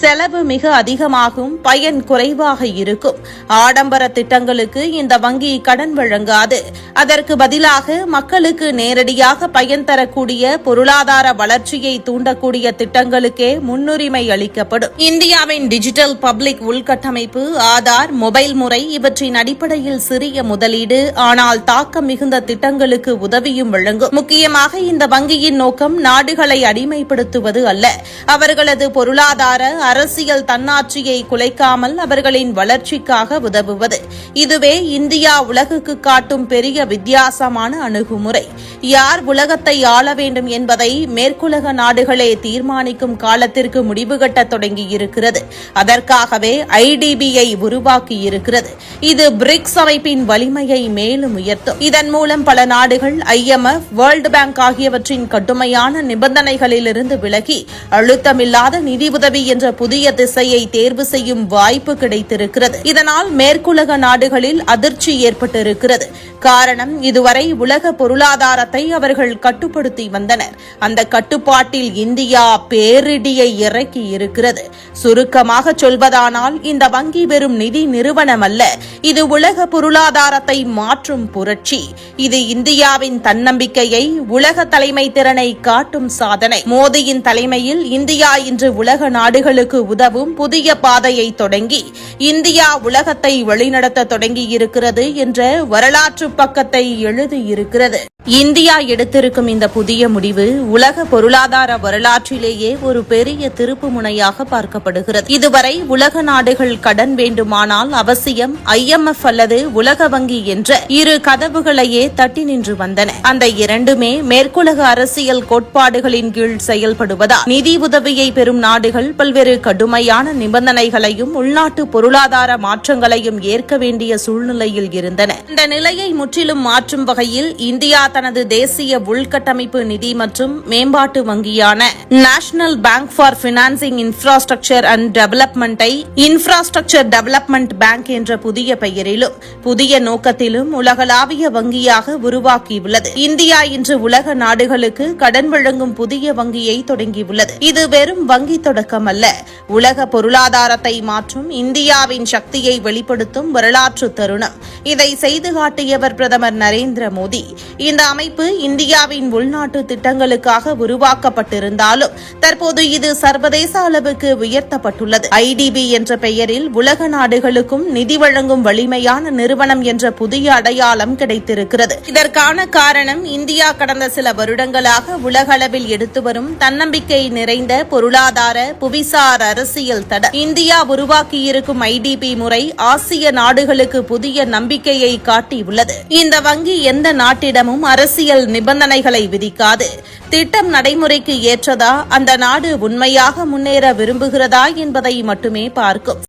செலவு மிக அதிகமாகும் பயன் குறைவாக இருக்கும். ஆடம்பர திட்டங்களுக்கு இந்த வங்கி கடன் வழங்காது. அதற்கு பதிலாக மக்களுக்கு நேரடியாக பயன் தரக்கூடிய பொருளாதார வளர்ச்சியை தூண்டக்கூடிய திட்டங்களுக்கே முன்னுரிமை அளிக்கப்படும். இந்தியாவின் டிஜிட்டல் பப்ளிக் உள்கட்டமைப்பு ஆதார் மொபைல் முறை இவற்றின் அடிப்படையில் சிறிய முதலீடு ஆனால் தாக்கம் மிகுந்த திட்டங்களுக்கு உதவியும் வழங்கும். முக்கியமாக இந்த வங்கியின் நோக்கம் நாடுகளை அடிமைப்படுத்துவது அல்ல. அவர்களது பொருளாதார அரசியல் தன்னாட்சியை குலைக்காமல் அவர்களின் வளர்ச்சிக்காக உதவுவது. இதுவே இந்தியா உலகுக்கு காட்டும் பெரிய வித்தியாசமான அணுகுமுறை. யார் உலகத்தை ஆள வேண்டும் என்பதை மேற்குலக நாடுகளே தீர்மானிக்கும் காலத்திற்கு முடிவுகட்ட தொடங்கியிருக்கிறது. அதற்காகவே ஐடிபியை உருவாக்கியிருக்கிறது. இது பிரிக்ஸ் அமைப்பின் வலிமையை மேலும் உயர்த்தும். இதன் மூலம் பல நாடுகள் ஐஎம்எஃப் வேர்ல்டு பேங்க் ஆகியவற்றின் கடுமையான நிபந்தனைகளிலிருந்து விலகி அழுத்தமில்லாத நிதி உதவி என்ற புதிய திசையை தேர்வு செய்யும் வாய்ப்பு கிடைத்திருக்கிறது. இதனால் மேற்குலக நாடுகளில் அதிர்ச்சி ஏற்பட்டிருக்கிறது. காரணம் இதுவரை உலக பொருளாதாரத்தை அவர்கள் கட்டுப்படுத்தி வந்தனர். அந்த கட்டுப்பாட்டில் இந்தியா பேரிடியை இறக்கி இருக்கிறது சுருக்கமாக சொல்வதானால் இந்த வங்கி வெறும் நிதி நிறுவனம் அல்ல இது உலக பொருளாதாரத்தை மாற்றும் புரட்சி. இது இந்தியாவின் தன்னம்பிக்கையை உலக தலைமை திறனை காட்டும் சாதனை. மோடியின் தலைமையில் இந்தியா இன்று உலக நாடுகளுக்கு உதவும் புதிய பாதையை தொடங்கி இந்தியா உலகத்தை வழிநடத்த தொடங்கியிருக்கிறது என்ற வரலாற்று பக்கத்தை எழுதியிருக்கிறது. இந்தியா எடுத்திருக்கும் இந்த புதிய முடிவு உலக பொருளாதார வரலாற்றிலேயே ஒரு பெரிய திருப்பு முனையாக பார்க்கப்படுகிறது. இதுவரை உலக நாடுகள் கடன் வேண்டுமானால் அவசியம் ஐஎம்எஃப் அல்லது உலக வங்கி என்ற இரு கதவுகளையே தட்டி நின்று வந்தன. அந்த இரண்டுமே மேற்குலக அரசியல் கோட்பாடுகளின் கீழ் செயல்படுவதால் நிதி உதவியை பெறும் நாடுகள் பல்வேறு கடுமையான நிபந்தனைகளையும் உள்நாட்டு பொருளாதார மாற்றங்களையும் ஏற்க வேண்டிய சூழ்நிலையில் இருந்தன. இந்த நிலையை முற்றிலும் மாற்றும் வகையில் இந்தியா தனது தேசிய உள்கட்டமைப்பு நிதி மற்றும் மேம்பாட்டு வங்கியான national bank for financing infrastructure and டெவலப்மெண்டை infrastructure development bank என்ற புதிய பெயரிலும் புதிய நோக்கத்திலும் உலகளாவிய வங்கியாக உருவாக்கியுள்ளது. இந்தியா இன்று உலக நாடுகளுக்கு கடன் வழங்கும் புதிய வங்கியை தொடங்கியுள்ளது. இது வெறும் வங்கி தொடக்கம் அல்ல உலக பொருளாதாரத்தை மாற்றும் இந்தியாவின் சக்தியை வெளிப்படுத்தும் வரலாற்று தருணம். இதை செய்து காட்டியவர் பிரதமர் நரேந்திர மோடி. இந்த அமைப்பு இந்தியாவின் உள்நாட்டு திட்டங்களுக்காக உருவாக்கப்பட்டிருந்தாலும் தற்போது இது சர்வதேச அளவுக்கு உயர்த்தப்பட்டுள்ளது. ஐடிபி என்ற பெயரில் உலக நாடுகளுக்கும் நிதி வழங்கும் வலிமையான நிறுவனம் என்ற புதிய அடையாளம் கிடைத்திருக்கிறது. இதற்கான காரணம் இந்தியா கடந்த சில வருடங்களாக உலகளவில் எடுத்து வரும் தன்னம்பிக்கை நிறைந்த பொருளாதார புவிசார் அரசியல் தட இந்தியா உருவாக்கியிருக்கும் ஐடிபி முறை ஆசிய நாடுகளுக்கு புதிய நம்பிக்கையை காட்டியுள்ளது. இந்த வங்கி எந்த நாட்டிடமும் அரசியல் நிபந்தனைகளை விதிக்காது. திட்டம் நடைமுறைக்கு ஏற்றதா? அந்த நாடு உண்மையாக முன்னேற விரும்புகிறதா என்பதை மட்டுமே பார்க்கும்.